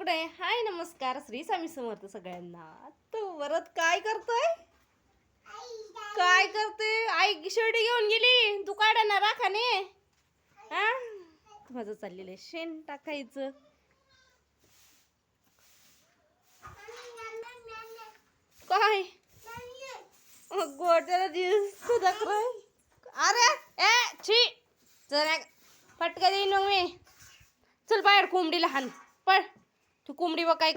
कुठे हाय नमस्कार. श्री स्वामी समर्थ सगळ्यांना. तू वरत काय करतोय? काय करते? आई शेवटी घेऊन गेली. तू काढा राखाने हा? माझं चाललेलं आहे. शेण टाकायचं. काय? गोट्याला दिवस अरे ए छी. जरा फटका देईन मग मी. चल बाहेर कोंबडी लहान. पळ. तू कोंबडी बघ काय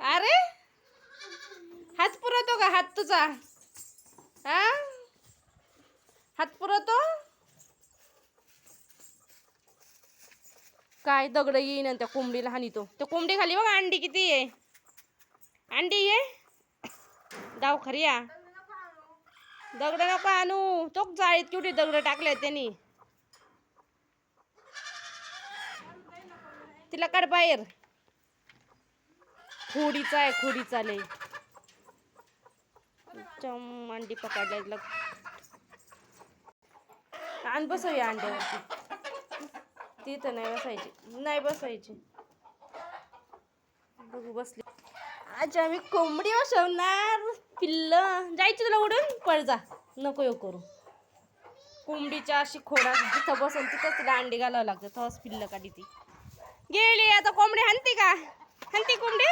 अरे? हात पुरवतो का? हात तुझा. हा? हात पुरवतो? काय दगड येईन त्या कोंबडीला हानितो त्या कोंबडी खाली बघ अंडी किती आहे. अंडी ये. दाव खरी या. दगड नको आणू. तो जाळीत केवढी दगड टाकले त्यांनी. तिला काढ बाहेर. खोडीचा आहे खोडीचा लय. चम अंडी तिला आण बसवूया अंड्यावरती. तिथं नाही बसायची. नाही बसायची. बघू बसली. आज आम्ही कोंबडी बसवणार. पिल्ल. जायची तुला उडून? पळजा नको येऊ करू. कोंबडीच्या अशी खोडा जिथं बसून तिथंच तिला अंडी घालावं लागतं. तेव्हाच पिल्ल काढी ती. गेली आता कोंबडी हंती का? हंती कोंबडी?